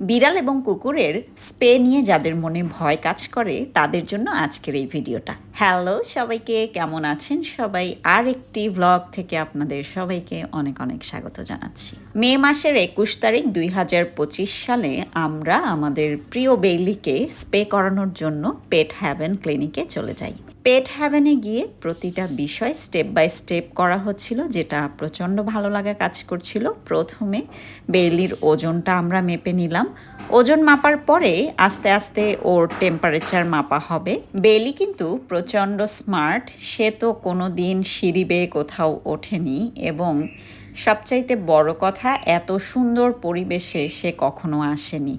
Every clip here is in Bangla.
বিড়াল এবং কুকুরের স্পে নিয়ে যাদের মনে ভয় কাজ করে, তাদের জন্য আজকের এই ভিডিওটা। হ্যালো সবাইকে, কেমন আছেন সবাই? আর একটি ব্লগ থেকে আপনাদের সবাইকে অনেক অনেক স্বাগত জানাচ্ছি। মে মাসের একুশ তারিখ দুই হাজার পঁচিশ সালে আমরা আমাদের প্রিয় বেইলিকে স্পে করানোর জন্য পেট হ্যাভেন ক্লিনিকে চলে যাই। পেট হ্যাভেনে গিয়ে প্রতিটা বিষয় স্টেপ বাই স্টেপ করা হচ্ছিল, যেটা প্রচণ্ড ভালো লাগা কাজ করছিল। প্রথমে বেইলির ওজনটা আমরা মেপে নিলাম। ওজন মাপার পরে আস্তে আস্তে ওর টেম্পারেচার মাপা হবে। বেলি কিন্তু প্রচণ্ড স্মার্ট সে তো কোনো দিন সিঁড়ি বেয়ে কোথাও ওঠেনি এবং সবচাইতে বড় কথা, এত সুন্দর পরিবেশে সে কখনো আসেনি।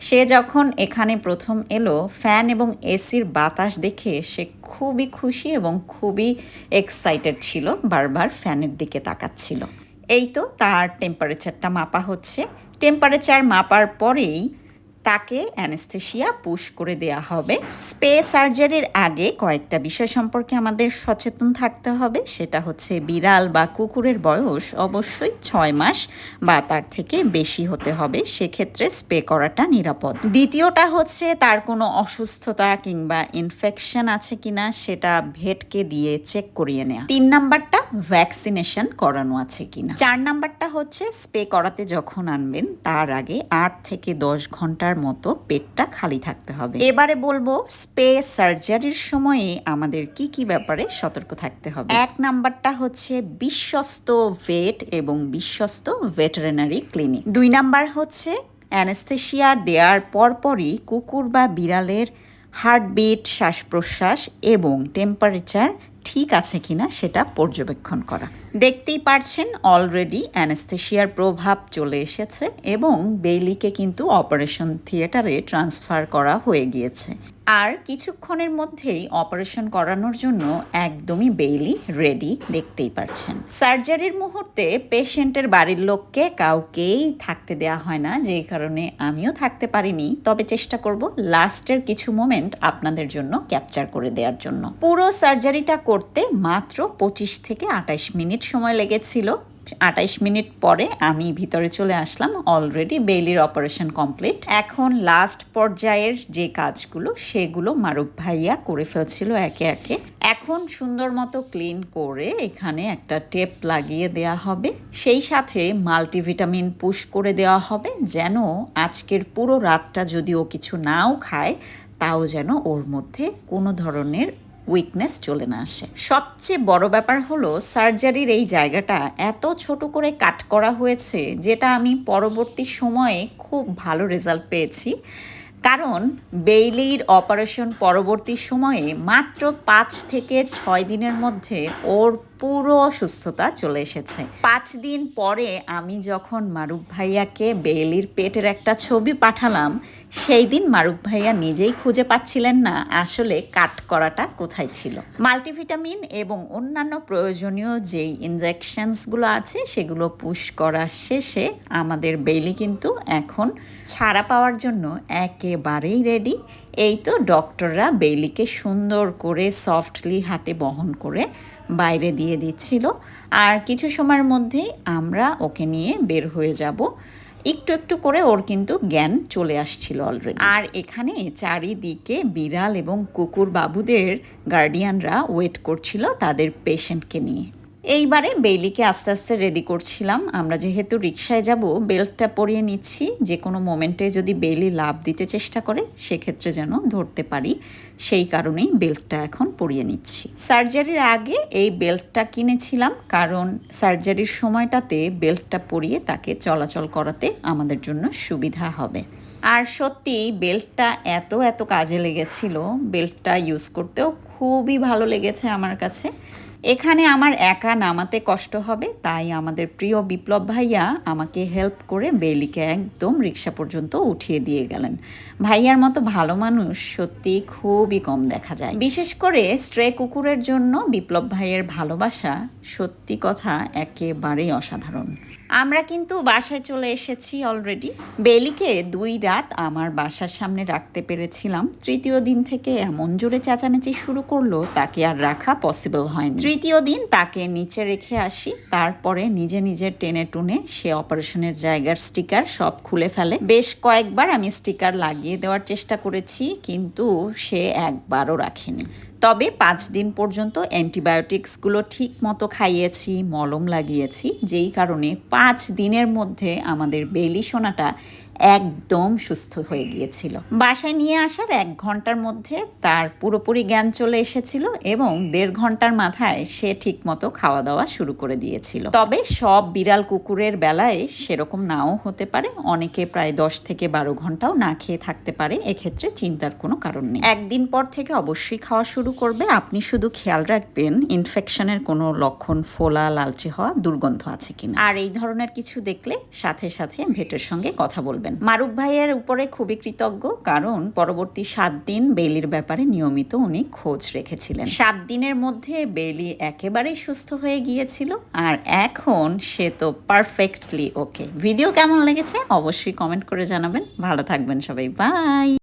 সে যখন এখানে প্রথম এলো, ফ্যান এবং এসির বাতাস দেখে সে খুবই খুশি এবং খুবই এক্সাইটেড ছিল, বারবার ফ্যানের দিকে তাকাচ্ছিল। এই তো তার টেম্পারেচারটা মাপা হচ্ছে। টেম্পারেচার মাপার পরেই তাকে অ্যানেস্থেশিয়া পুশ করে দেয়া হবে। স্পে সার্জারির আগে কয়েকটা বিষয় সম্পর্কে আমাদের সচেতন থাকতে হবে। সেটা হচ্ছে বিড়াল বা কুকুরের বয়স অবশ্যই ছয় মাস বা তার থেকে বেশি হতে হবে। সেক্ষেত্রে স্পে করাটা নিরাপদ। দ্বিতীয়টা হচ্ছে তার কোনো অসুস্থতা কিংবা ইনফেকশন আছে কিনা সেটা ভেটকে দিয়ে চেক করিয়ে নেওয়া তিন নাম্বারটা ভ্যাকসিনেশন করানো আছে কিনা। চার নাম্বারটা হচ্ছে স্পে করাতে যখন আনবেন তার আগে আট থেকে দশ ঘণ্টার মতো পেটটা খালি থাকতে হবে। এবারে বলব স্পে সার্জারির সময়ে আমাদের কি কি ব্যাপারে সতর্ক থাকতে হবে। এক নাম্বারটা হচ্ছে বিশ্বস্ত ভেট এবং বিশ্বস্ত ভেটেরিনারি ক্লিনিক দুই নাম্বার হচ্ছে অ্যানেস্থেশিয়া দেওয়ার পরপরই কুকুর বা বিড়ালের হার্টবিট শ্বাস প্রশ্বাস এবং টেম্পারেচার ঠিক আছে কিনা সেটা পর্যবেক্ষণ করা। দেখতেই পারছেন অলরেডি অ্যানেস্থেশিয়ার প্রভাব চলে এসেছে এবং বেইলিকে কিন্তু অপারেশন থিয়েটারে ট্রান্সফার করা হয়ে গিয়েছে। আর কিছুক্ষণের মধ্যেই অপারেশন করানোর জন্য একদমই বেইলি রেডি দেখতেই পাচ্ছেন সার্জারির মুহূর্তে পেশেন্টের বাড়ির লোককে কাউকেই থাকতে দেয়া হয় না, যেই কারণে আমিও থাকতে পারিনি। তবে চেষ্টা করব লাস্টের কিছু মোমেন্ট আপনাদের জন্য ক্যাপচার করে দেওয়ার জন্য। পুরো সার্জারিটা করতে মাত্র পঁচিশ থেকে আঠাইশ মিনিট সময় লেগেছিল। আটাইশ মিনিট পরে আমি ভিতরে চলে আসলাম। অলরেডি বেইলির অপারেশন কমপ্লিট এখন লাস্ট পর্যায়ের যে কাজগুলো, সেগুলো মারুফ ভাইয়া করে ফেলছিল একে একে। এখন সুন্দর মতো ক্লিন করে এখানে একটা টেপ লাগিয়ে দেয়া হবে। সেই সাথে মাল্টিভিটামিন পুশ করে দেওয়া হবে যেন আজকের পুরো রাতটা যদি ও কিছু নাও খায়, তাও যেন ওর মধ্যে কোনো ধরনের উইকনেস চলে না আসে। সবচেয়ে বড় ব্যাপার হলো সার্জারির এই জায়গাটা এত ছোট করে কাট করা হয়েছে, যেটা আমি পরবর্তী সময়ে খুব ভালো রেজাল্ট পেয়েছি। কারণ বেইলির অপারেশন পরবর্তী সময়ে মাত্র পাঁচ থেকে ছয় দিনের মধ্যে ওর পুরো অসুস্থতা চলে এসেছে। পাঁচ দিন পরে আমি যখন মারুফ ভাইয়াকে বেইলির পেটের একটা ছবি পাঠালাম, সেই দিন মারুফ ভাইয়া নিজেই খুঁজে পাচ্ছিলেন না আসলে কাট করাটা কোথায় ছিল। মাল্টিভিটামিন এবং অন্যান্য প্রয়োজনীয় যেই ইনজেকশনসগুলো আছে, সেগুলো পুশ করা শেষে আমাদের বেইলি কিন্তু এখন ছাড়া পাওয়ার জন্য একেবারেই রেডি এই তো ডক্টররা বেইলিকে সুন্দর করে সফটলি হাতে বহন করে বাইরে দিয়ে দিচ্ছিল। আর কিছু সময়ের মধ্যেই আমরা ওকে নিয়ে বের হয়ে যাব। একটু একটু করে ওর কিন্তু জ্ঞান চলে আসছিল অলরেডি আর এখানে চারিদিকে বিড়াল এবং কুকুর বাবুদের গার্ডিয়ানরা ওয়েট করছিল তাদের পেশেন্টকে নিয়ে। এইবারে বেইলিকে আস্তে আস্তে রেডি করছিলাম। আমরা যেহেতু রিক্সায় যাব বেল্টটা পরিয়ে নিচ্ছি। যে কোনো মোমেন্টে যদি বেইলি লাভ দিতে চেষ্টা করে, সেক্ষেত্রে যেন ধরতে পারি। সেই কারণেই বেল্টটা এখন পরিয়ে নিচ্ছি। সার্জারির আগে এই বেল্টটা কিনেছিলাম কারণ সার্জারির সময়টাতে বেল্টটা পরিয়ে তাকে চলাচল করাতে আমাদের জন্য সুবিধা হবে। আর সত্যি বেল্টটা এত এত কাজে লেগেছিল। বেল্টটা ইউজ করতেও খুবই ভালো লেগেছে আমার কাছে। এখানে আমার একা নামাতে কষ্ট হবে, তাই আমাদের প্রিয় বিপ্লব ভাইয়া আমাকে হেল্প করে বেলিকে একদম রিক্সা পর্যন্ত উঠিয়ে দিয়ে গেলেন। ভাইয়ার মতো ভালো মানুষ সত্যি খুবই কম দেখা যায়। বিশেষ করে স্ট্রে কুকুরের জন্য বিপ্লব ভাইয়ের ভালোবাসা সত্যি কথা একেবারেই অসাধারণ। আমরা কিন্তু বাসায় চলে এসেছি অলরেডি বেলিকে দুই রাত আমার বাসার সামনে রাখতে পেরেছিলাম। তৃতীয় দিন থেকে এমন জোরে চেঁচামেচি শুরু করল, তাকে আর রাখা পসিবল হয়নি। তৃতীয় দিন তাকে নিচে রেখে আসি, তারপরে নিজে নিজে টেনে টুনে সে অপারেশনের জায়গার স্টিকার সব খুলে ফেলে। বেশ কয়েকবার আমি স্টিকার লাগিয়ে দেওয়ার চেষ্টা করেছি, কিন্তু সে একবারও রাখেনি। তবে পাঁচ দিন পর্যন্ত অ্যান্টিবায়োটিক্সগুলো ঠিক মতো খাইয়েছি, মলম লাগিয়েছি, যেই কারণে পাঁচ দিনের মধ্যে আমাদের বেলি সোনাটা একদম সুস্থ হয়ে গিয়েছিল। বাসায় নিয়ে আসার এক ঘণ্টার মধ্যে তার পুরোপুরি জ্ঞান চলে এসেছিল এবং দেড় ঘণ্টার মাথায় সে ঠিক মতো খাওয়া দাওয়া শুরু করে দিয়েছিল। তবে সব বিড়াল কুকুরের বেলায় সেরকম নাও হতে পারে, অনেকে প্রায় দশ থেকে বারো ঘন্টাও না খেয়ে থাকতে পারে, এক্ষেত্রে চিন্তার কোনো কারণ নেই। একদিন পর থেকে অবশ্যই খাওয়া শুরু করবে। আপনি শুধু খেয়াল রাখবেন ইনফেকশনের কোনো লক্ষণ ফোলা, লালচে হওয়া দুর্গন্ধ আছে কিনা। আর এই ধরনের কিছু দেখলে সাথে সাথে ভেটের সঙ্গে কথা বলবেন। মারুফ ভাইয়ের উপরে খুবই কৃতজ্ঞ, কারণ পরবর্তী সাত দিন বেলির ব্যাপারে নিয়মিত উনি খোঁজ রেখেছিলেন। সাত দিনের মধ্যে বেলি একেবারেই সুস্থ হয়ে গিয়েছিল, আর এখন সে তো পারফেক্টলি ওকে ভিডিও কেমন লেগেছে অবশ্যই কমেন্ট করে জানাবেন। ভালো থাকবেন সবাই। বাই